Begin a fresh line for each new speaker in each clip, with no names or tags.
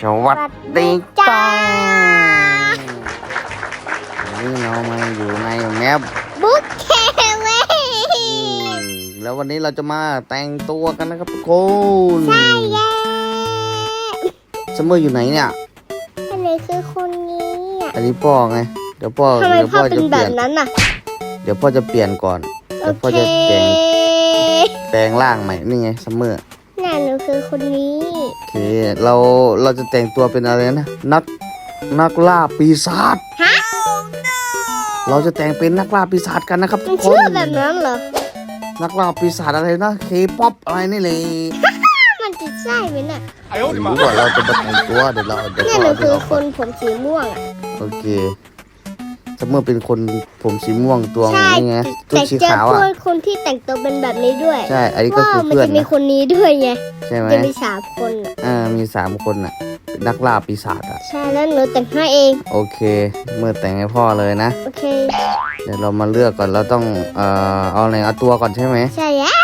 สวัสดีจ้าวันนี้เรามาอยู่ในแมป
บุ๊กเคเว่
แล้ววันนี้เราจะมาแต่งตัวกันนะครับทุกคน
ใช่แย่
สมมออยู่ไหนเนี่ย
อันนี้คือคนนี้อะ
อันนี้พ่อไงเดี๋ยวพ่อ
ทำไม
เดี๋ยว
พ่
พ่
อ
อ
เป็
จะ
น
เป
แบ
ลี่ย
บ
น
นั้นอะ
เดี๋ยวพ่อจะเปลี่ยนก่อน
โอ
เดี๋ยวพ่อ
เค
จะแปลงแปลงร่างใหม่นี่ไงสมมอ
น่ะหนู คือคนนี้
โอเค เราเราจะแต่งตัวเป็นอะไรนะ นักนักล่าปีศาจ
ฮะ
เราจะแต่งเป็นนักล่าปีศาจกันนะครับทุ
มัน
กค
ชื่อนแบบนั้นเหรอ
นักล่าปีศาจอะไรนะเคป๊อปอะไรนี่เลย
มันจะใช่ไหมน่ะ
รู้ว่าเราจะมาแต่งตัวเดี๋ยวเราเดี๋ยว
เนี่ย
เรา
หนูคือ
เอา
ค
ก่อน
นผมสีม่วงอะ
โอเค สมมติเป็นคนผมสีม่วงตัว
ใช่
นี้ไงชุด
แต่
สี
เจอ
ขาว
พว
อะ
กคนที่แต่งตัวเป็นแบบนี้ด้วย
ใช่ อันนี้ก็
ว้า
คื
ว
อ
มัน
เพื่อน
จะมี
นะ
คนนี้ด้วยไง
ใช่ไหม
จะมีสามคนอะ
อ่ามีสามคนอะเป็นนักล่าปีศาจอะ
ใช่แล้วหนูแต่งให้เอง
โอเค เมื่อแต่งให้พ่อเลยนะ
โอเค
เดี๋ยวเรามาเลือกก่อนเราต้องเอ่อเอาอะไรเอาตัวก่อนใช่ไหม
ใช่แล้ว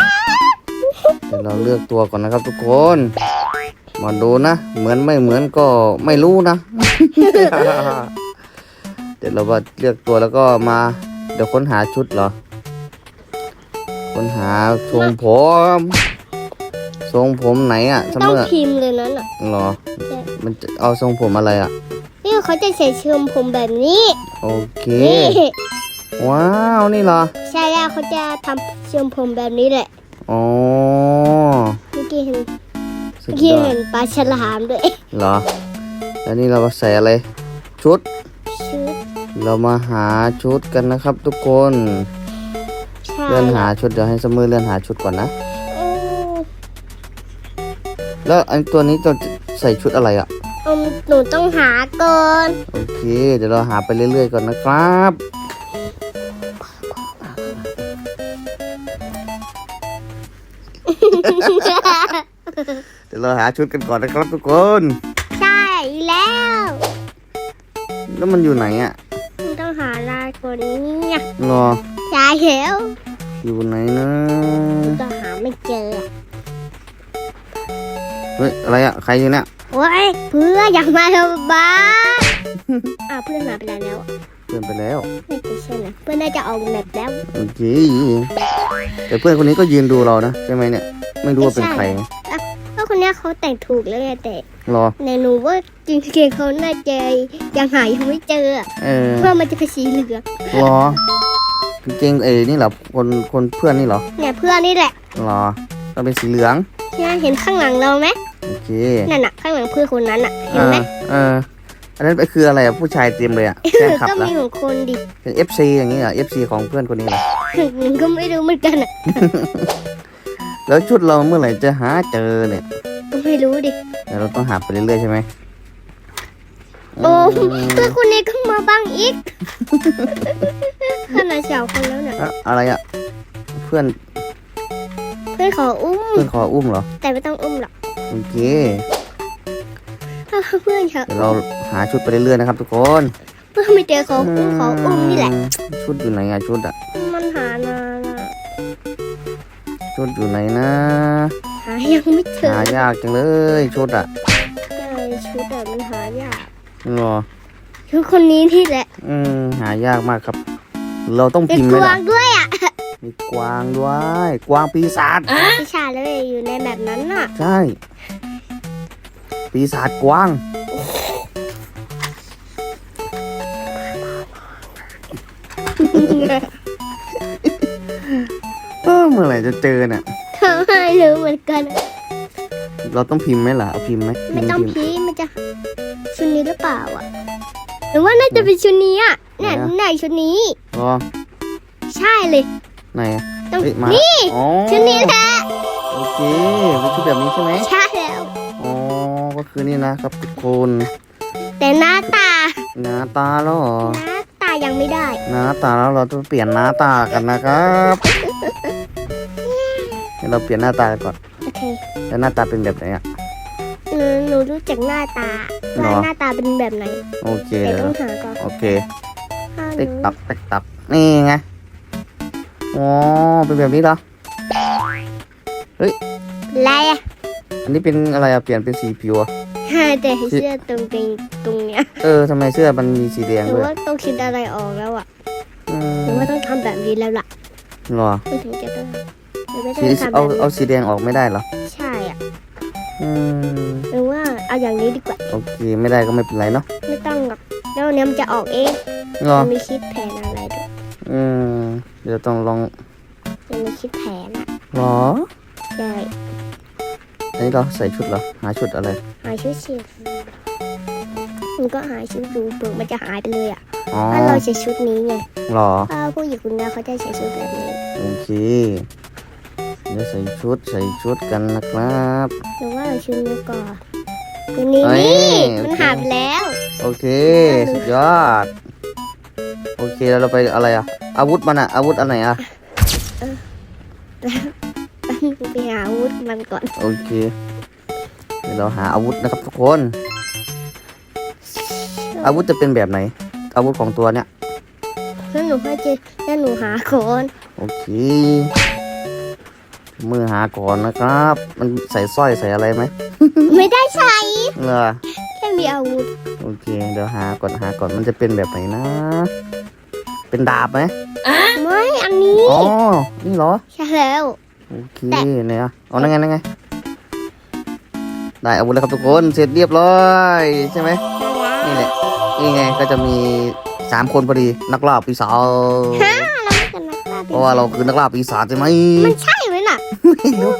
เดี๋ยวเราเลือกตัวก่อนนะครับทุกคน มาดูนะ เหมือนไม่เหมือนก็ไม่รู้นะ เดี๋ยวเรามาเลือกตัวแล้วก็มา เดี๋ยวค้นหาชุดเหรอ ค้นหาทรงผมทรงผมไหนอะ่ะสม
ต้อง
มติ
พิมพ์เลยนั้นอะ
เหรอ
ใช่
มันจะเอาทรงผมอะไรอะ่ะ
นี่เขาจะใส่เชือมผมแบบนี้
โอเค
นี่
ว้าวนี่เหรอ
ใช่แล้วเขาจะทำเชือมผมแบบนี้แหละ
อ๋อ
เมื่อกี้เห็น
สุ
เมื่
ด
อกี้
ยอ
เห็
ด
นปลาฉลามด้วย
เหรอ แล้วนี่เรามาใส่อะไร ชุด
ชุด
เรามาหาชุดกันนะครับ ทุกคน
ใช่
เลื่อนหาชุดเดี๋ยวให้สมือเลื่อนหาชุดก่อนนะ
อืม
แล้วอันตัวนี้จะใส่ชุดอะไรอะ่ะ
อืมหนูต้องหาก่อน
โอเคเดี๋ยวเราหาไปเรื่อยๆก่อนนะครับเดี๋ยวเราหาชุดกันก่อนนะครับทุกคน
ใช่แล้ว
แล้วมันอยู่ไหนอะ่ รอ
ใช่แล้ว
อยู่ไหนนะ
หนูต้องหาไม่เจอ
เฮ้ยอะไรอะ่ะใครอยู่เนี่ย
โอ้ยเพื่อนอยากมาทำบ้านอ้าวเพื่อนมาไปแล้ว
เพื่อนไปแล้ว
ไม่ใช่นะเพื่อนน่าจะออกแบบแล้ว
โอเคแต่เพื่อนคนนี้ก็ยืนดูเรานะใช่ไหมเนี่ยไม่รู้ว่าเป็นใคร
ก็คนเนี้ยเขาแต่งถูกแล้วไงแต่
รอ
ในหนูว่าจริงๆเขาน่าจะยังหายังไม่เจออะ
เออ
เพื่อนมันจะเป็นสีเหลือง
รอ จริงๆเอ้ยนี่เหรอคนคนเพื่อนนี่เหรอ
เนี่ยเพื่อนนี่แหละ
รอต้องเป็นสีเหลือง
เนี่ยเห็นข้างหลังเราไหม
โอเค
นั่นน่ะข้างหลังเพื่อนคนนั้นน่ะเห็นไหม
เอออันนั้นคืออะไรอะผู้ชายเต็มเลยอะแฟนคลับ
ก็
เหรอ
มีของคนดิ
เป็น FC อย่างนี้เหรอ FC ของเพื่อนคนนี้เหรอ
หนูก็ไม่รู้เหมือนกันอะ
แล้วชุดเราเมื่อไหร่จะหาเจอเนี่ย
ก็ไม่รู้ดิ
เดี๋ยวเราต้องหาไปเรื่อยๆใช่ไหม
โอ้
ม
เพื่อนคนนี้ก็มาบ้างอีกขนาดสาวคนแล้วน่ะ
อะอะไรอะ เพื่อน
เพื่อนขออุ้ม
เพื่อนขออุ้มเหรอ
แต่ไม่ต้องอุ้มหรอก
โอเค
ถ้าเพื่อนเขา
เดี๋ยวเราหาชุดไปเรื่อยๆนะครับ ทุกคน
เพื่อนไม่เจอขออุ้มขออุ้มนี่แหละ
อืมชุดอยู่ไหนอะชุดอะ
มันหานานอะ
ชุดอยู่ไหนนะ
หายังไม่เจอ
หายากจังเลยชุดอะ
ใช่ชุดแบบมันหายาก
รอ
ชุดคนนี้ที่แหละ
อืมหายากมากครับ เราต้อง
เป็น
พิมพ์
ก
ไหม
วา
ล่ะ
งด้วยอะ
มีกวางด้วย กวางปีศาจ
พิชาเลยอยู่ในแบบนั้นน่ะ
ใช่ ปีศาจกวาง เออเมื่อไหร่จะเจอเนี่ย
ทำไมรู้เหมือนกัน
เราต้องพิมพ์ไหมล่ะเอาพิมพ์ไหม
ไม่ต้อง
พ์
พีมันจะชุดนี้หรือเป ล่าอะหรือว่าน่าจะเป็นชุดนี้อะเนี่ยไหนชุดนี้
รอ
ใช่เลย
ไหนอะ
ต้อง
เฮ้ยมา
นี่
อ๋อ
ชุดนี้แหละ
โอเคเป็นชุดแบบนี้ใช่ไหม
ใช่แล้ว
อ๋อก็คือนี่นะครับทุกคน
แต่หน้าตา
หน้าตาแล้วเหรอ
หน้าตายังไม่ได้
หน้าตาแล้วเราต้องเปลี่ยนหน้าตากันนะครับเดี๋ยวเราเปลี่ยนหน้าตากันก่อน
โอเค
แล้วหน้าตาเป็นแบบไหนอะ
หนูหนูรู้จักหน้าตา
หร
ว่า
อ
หน้าตาเป็นแบบไหน
โอเค
แต่
เดี๋ยว
ต้องหาก่อน
โอเค
ถ้าหนู
ติ๊กตักติ๊กตักนี่ไงอ๋อเป็นแบบนี้เหรอ
อะไรอะ
อันนี้เป็นอะไรอะเปลี่ยนเป็นสีผิวอะ
ฮใช่แต่เสื้อตรงเป็นตรงเนี้ย
เออทำไมเสื้อมันมีสีแดง
หรื
ด้
อ
วย
ว่าต้องคิดอะไรออกแล้วอะ
อื
หรือ
ม
ว่าต้องทำแบบนี้แล้วล่ะ
เหรอ
มันถึงจะได้หรือไม่ต้
สี
องทำแบ
เอา
บนี้
เอาสีแดงออกไม่ได้เหรอ
ใช่ อะ
อืม
หรือว่าเอาอย่างนี้ดีกว่า
โอเค ไม่ได้ก็ไม่เป็นไรเนาะ
ไม่ต้องหรอกแล้วเนี้ยมันจะออกเอง
เหรอ
มันมีคิดแผนอะไรด้วย
อืมเดี๋ยวต้องลอง
มันมีคิดแผนอะ
เหรอ
ใช่
อันนี้เราใส่ชุดเหรอหาชุดอะไร
หาชุดสิมันก็หาชุดดูเปลือกมันจะหายไปเลยอะ
อ๋อ
ถ้าเราใส่ชุดนี้ไง
เหรอ
ถ้าผู้หญิงคนนี้เขาจะใส่ชุดแบบนี้
โอเคเดี๋ยวใส่ชุดใส่ชุดกันนะครับ
หรือ ว่าเราชุดนี้ก่อนตัวนี้
เอ้ย
นี่
โอเค
มันหายไปแล้ว
โอเค สุดยอด โอเคแล้วเราไปอะไรอะ อาวุธมันอะ อาวุธอันไหนอะ
ไปหาอาวุธมันก่อน
โอเค เดี๋ยวเราหาอาวุธนะครับทุกคน อาวุธจะเป็นแบบไหน อาวุธของตัวเนี้ย
แล้วหนูก็จะแล้วหนูหาก่อน
โอเค มือหาก่อนนะครับ มันใส่สร้อยใส่อะไรไหม
ไม่ได้ใส่
เหรอ
แค่มีอาวุธ
โอเค เดี๋ยวหาก่อนหาก่อนมันจะเป็นแบบไหนนะ เป็นดาบไหม
ไม่อันนี้
อ๋อนี่เหรอ
ใช่แล้ว
โอเคเนี่ยอะเอานั่งไงนั่งไงได้อาวุธแล้วครับทุกคนเสร็จเรียบร้อยใช่ไหมนี่แหละนี่ไงก็จะมีสามคนพอดีนักล่าปีศาจ
ฮะเราไม่กันนักล่า
เพราะว่าเราคือนักล่าปีศาจใช่ไหม
มันใช่ ไหมน่ะ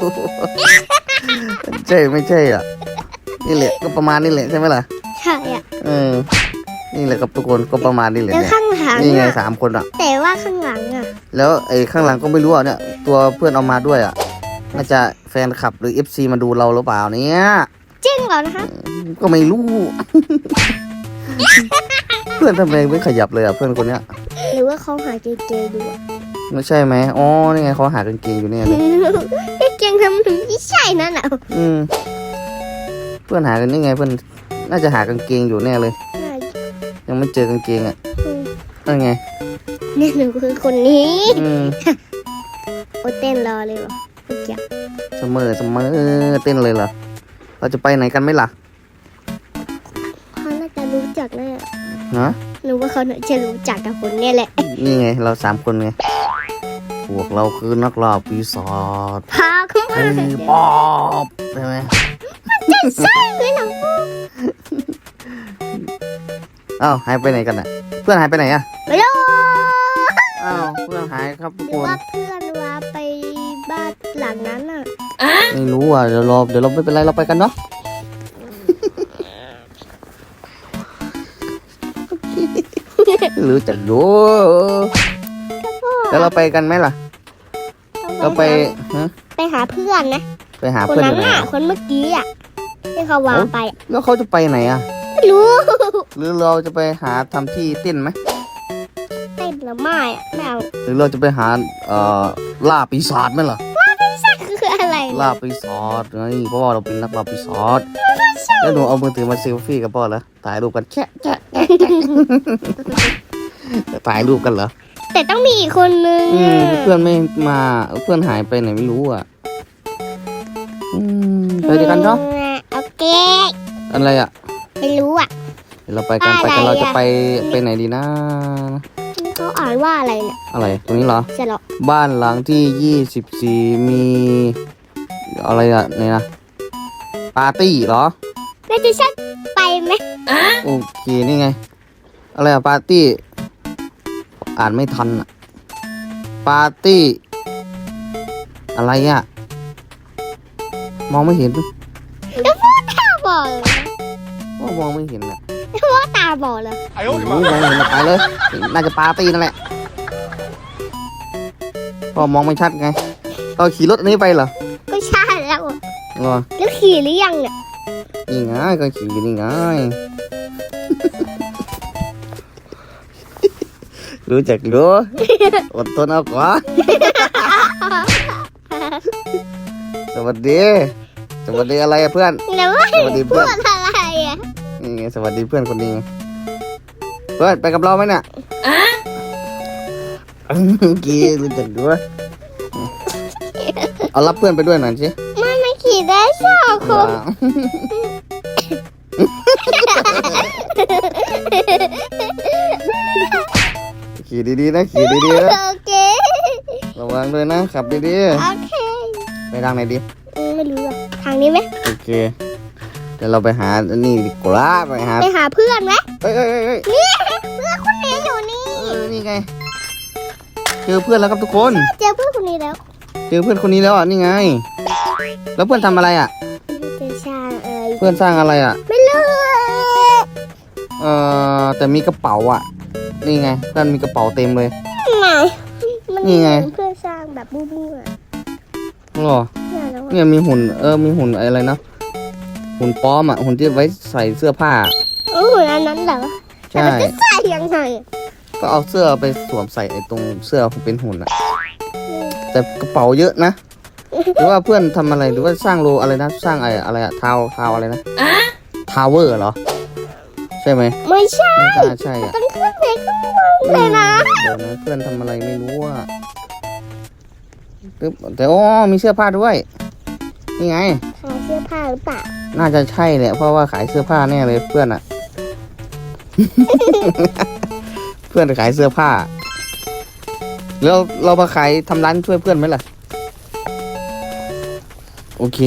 ไม่รู้ใช่ไม่ใช่อะ นี่แหละก็ประมาณนี้แหละใช่ไหมล่ะ
ใช่อะ
เออ นี่แหละครับทุกคนก็ประมาณนี้แหละ
แล้ว
เนี่ย
ข้างหลัง
นี่ไง
อะ
สามคนอะ
แต่ว่าข้างหลังอะ
แล้วไอ้ข้างหลังก็ไม่รู้อะเนี่ย ตัวเพื่อนเอามาด้วยอะน่าจะแฟนคลับหรือ FC มาดูเราหรือเปล่าเนี่ย
จริงเหรอนะคะ
ก็ไม่รู้ เพื่อนทำไมไม่ขยับเลยอะเพื่อนคนเนี้ย
หรือว่าเขาหาเจเจดูอะ
ไม่ใช่ไหมอ๋อ นี่ไงเขาหากางเกงอยู่เนี่ยเลย
ไอ้เจงทำถึงไม่ใช่นั่นน่ะ
อืม เพื่อนหากันนี่ไงเพื่อน น่าจะหากางเกงอยู่แน่เลย ยังไม่เจอกางเกงอะนั่นไง
เนี่ยหนูคือคนนี้
อืม
โอเต้นรอเลยเหรอเมื่อกี้
เสมอเสมอเต้นเลยเหรอ เราจะไปไหนกันไหมล่ะ
เขาน่าจะรู้จักแน่
ฮะ
หนูว่าเขาน่าจะรู้จักกับคนเนี่ยแหละ
นี่ไง เราสามคนไงพ วกเราคือนักล่าปีศาจ
พาเขามา
ไอ้ป๊อบใช่ไหม
ใช่ไหมหนู
อ้าวหายไปไหนกันอะ เพื่อนหายไปไหนอะ
ไม่รู้
อ้าวเพื่อนหายครับทุก
หรื
ค
อนว่าเพื่อนว่าไปบ้านหลังนั้นอะ
ไม่รู้อะเดี๋ยวรอเดี๋ยวเราไม่เป็นไรเราไปกันเนาะรู้จักอยู่ แล้วเราไปกันไหมล่ะ เราไปฮะ
ไปหาเพื่อนนะ
ไปหา
คน
เพื่อนอ
นั้น
ยู่ไหน
อะ
อะ
คนเมื่อกี้อะที่เขาวางไปอะ
แล้วเขาจะไปไหนอะ
ไม่รู้
หรือเราจะไปหาทำที่เต้นไหม
เต้นหรือไม่อะไม่เอา
หรือเราจะไปหาเอ่อล่าปีศาจไหมล่ะ
คืออะไร
ล่าปีศาจไงเพราะว่าเราเป็นนักล่าปีศาจแล้วหนูเอามือถือมาเซลฟี่กับพ่อเหรอถ่ายรูปกันแชะแชะแชะแชะ ถ่ายรูปกันเหรอ
แต่ต้องมีอีกคนนึง
อืม
อะ
เพื่อนไม่มา เพื่อนหายไปไหนไม่รู้อะอืมไปด้วยกันเนาะ
โอเค
อะไรอะ
ไม่รู้อะ
เดี๋ยวเราไปกัน
อะไร
ไปกันเรา
อะ
จะไปไปไหนดีนะ
เขาอ่านว่าอะไรเนี่ย
อะไรตรงนี้เหรอ
จะหรอ
บ้านหลังที่ยี่สิบสี่มีอะไรอะเนี่ยนะปาร์ตี้เหรอ
แล้วจะชัดไปไหม
โอเคนี่ไงอะไรอะปาร์ตี้ อ่านไม่ทันอะปาร์ตี้ อะไรอะมองไม่เห็น
ตาบอดเลย
ว่ามองไม่เห็นอะ
ว่าตาบอดเลย
โอ้โหมองไม่เห็นอะไปเลย น่าจะปาร์ตี้นั่นแหละพอมองไม่ชัดไงเราขี่รถอันนี้ไปเหรอ
ก็ใช่แล้ว
เหรอ
แล้วขี่หรือยังเนี่ย
นี่ไงก็ขี่อยู่นี่ไง รู้จักรู้อดทนเอาก่อนสวัสดีสวัสดีอะไรอะเพื่อน
แล้วว่า
สวัสดี
พู
เพื่อน
ดอะไรอะ
นี่ไงสวัสดีเพื่อนคนนี้ไงเพื่อนไปกับเราไหมเนี่ยเมื่อกี้รู้จักด้วยเอารับเพื่อนไปด้วยหน่อยสิ
ไม่ไม่ขี่ได้สองคน
ว้าวดีๆนะขี่ดีๆนะ
โอเค
ระวังด้วยนะขับดี
โอเค
ๆไปทางไหนดี
อืมไม่รู้อะทางนี้ไหม
โอเคเดี๋ยวเราไปหาอันนี่ดีกว่าไปหา
ไปหาเพื่อนไหม
เอ้ยเอ้ยเอ้ยเอ้ย
นี่เพื่อนคนนี้อยู่นี่
เออนี่ไงเจอเพื่อนแล้วครับทุกคน
เจอเพื่อนคนนี้แล้ว
เจอเพื่อนคนนี้แล้วอะนี่ไง แล้วเพื่อนทำอะไรอะ
เจอช่างเอ้ย
เพื่อนสร้างอะไรอะ
ไม่รู้
เอ่อแต่มีกระเป๋าอะ นี่ไงเพื่อนมีกระเป๋าเต็มเลย
ไหนมัน
นี่ไง
เพื่อนสร้างแบบบู้ๆอะ
หรอ
เนี่ยแล้วอะ
เนี่ยมีหุ่นเออมีหุ่นอะไรนะหุ่นป้อมอะหุ่นที่ไว้ใส่เสื้อผ้า
โอ้โหอันนั้นเหรอแต่
ใช่
มันจะใส่ยังไงอะ
ก็เอาเสื้อไปสวมใส่ไอ้ตรงเสื้อเป็นหุ่นอะ แต่กระเป๋าเยอะนะ หรือว่าเพื่อนทำอะไรหรือว่าสร้างโลอะไรนะ สร้างไอ้อะไรอะทาวทาวอะไรนะทาวเวอร์เหรอ ใช่ไหม
ไม่ใช่
ไม่น่าใช่อะ
ต้องขึ้นไปข้างบนเลยนะ
เดี๋ยวนะเพื่อนทำอะไรไม่รู้อะปึ๊บแต่อ๋อมีเสื้อผ้าด้วยนี่ไง
ขายเสื้อผ้าหรือเปล่า
น่าจะใช่แหละเพราะว่าขายเสื้อผ้าแน่เลยเพื่อนอะ เพื่อนขายเสื้อผ้าแล้วเรามาขายทำร้านช่วยเพื่อนไหมล่ะ โอเค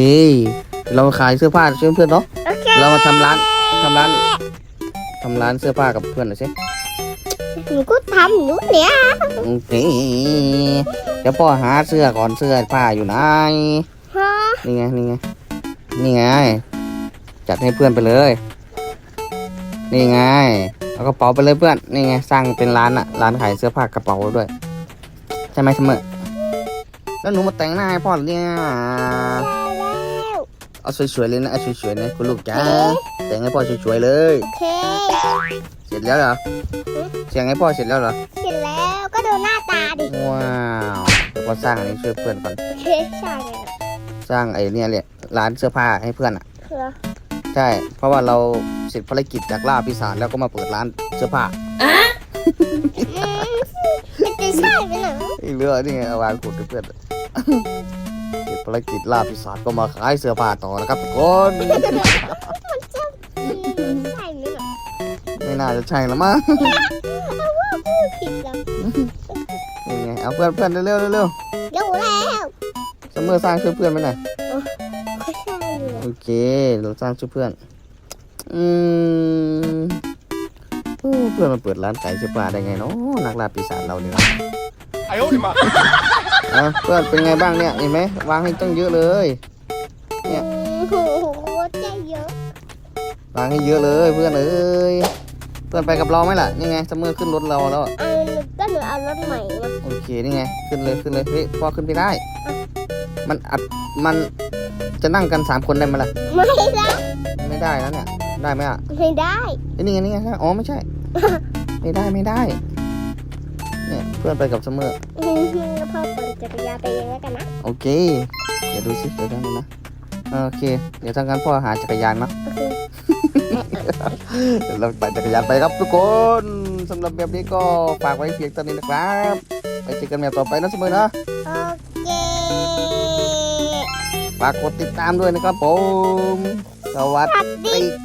เรามาขายเสื้อผ้าช่วยเพื่อนเนาะ
โอเค
เรามาทำร้านทำร้าน ทำร้านเสื้อผ้ากับเพื่อนหน่อยสิ
หนูก็ทำหนูเนี่ย
โอเคเดี๋ยวพ่อหาเสื้อก่อนเสื้อผ้าอยู่ไหน
ฮะ
นี่ไงนี่ไงนี่ไง จัดให้เพื่อนไปเลย นี่ไงเอากระเป๋าไปเลยเพื่อนนี่ไงสร้างเป็นร้านอะร้านขายเสื้อผ้ากระเป๋าด้วยใช่ไหมเสมอแล้วหนูมาแต่งหน้าให้พ่อเหรอเนี่ย
แล้ว
เอาสวยๆเลยนะเอาสวยๆนะคุณลูกจ้า แต่งให้พ่อสวยๆเลย
โอเค
เสร็จแล้วเหรอเสียงให้พ่อเสร็จแล้วเหรอ
เสร็จแล้วก็ดูหน้าตาดิ
ว้าวเดี๋ยวพ่อสร้างอันนี้ช่วยเพื่อนก่อน
โอเคใช่เลย
สร้างไอ้เนี่ยเลยร้านเสื้อผ้าให้เพื่อนอะ
เหรอ
ใช่ เพราะว่าเราเสร็จภารกิจจากล่าพิศาจแล้วก็มาเปิดร้านเสื้อผ้า
อืมมันจะใช่ไหมหนู
อีกเรื่องนี่ไงเอาวางขุดให้เพื่อน เสร็จภารกิจล่าพิศาจก็มาขายเสื้อผ้าต่อนะครับทุกคน
ไม่น่า
จะใช่ละมั้ง
ผิดแล้ว
นี่ไเอาเพื่อนเพื่อนเร็วเร็ว
เร็วเร็วแล้ว
สมมติสร้างชื่อเพื่อนไปหน่อโอเคเราสร้างชื่อเพื่อนอืมเพื่อนมาเปิดร้านไก่เสื้อผ้าได้ไงเนาะนักล่าปีศาจเราเนี่ย
ไอโอ้ย
มาเพื่อนเป็นไงบ้างเนี่ยเห็นไหมวางให้ตั้งเยอะเลยเนี่ยวางให้เยอะเลยเพื่อนเอ้ย พื่อนไปกับเราไหมล่ะนี่ไงเสมอขึ้นรถเราแล้วอะ
เอาก็หนูเอารถใหม่มา
โอเคนี่ไงขึ้นเลยขึ้นเลยเฮ้ยพ่อขึ้นไปได้ มันอัดมันจะนั่งกันสามคนได้ไหมล่ะ
ไม่ได้
ไม่ได้แล้วเนี่ยได้ไหมอะ
ไม่ได้
เอ้ยนี่ไงนี่ไงอ๋อไม่ใช่ ไม่ได้ไม่ได้เนี่ยเพื่อนไปกับเสมอ
อืมแล้วพ่อปั่นจักรยานไปเองแล้วกันนะ
โอเค เดี๋ยวดูสิเดี๋ยวได้นะโอเค เดี๋ยวทางการพ่อหาจักรยานเนาะ
โอเค
เดี๋ยวเราปั่นจักรยานไปครับทุกคนสำหรับแบบนี้ก็ฝากไว้เพียงเท่านี้นะครับ ไปเจอกันแบบต่อไปนะเสมอนะ
โอเค
ฝากกดติดตามด้วยนะครับผม สวัสดี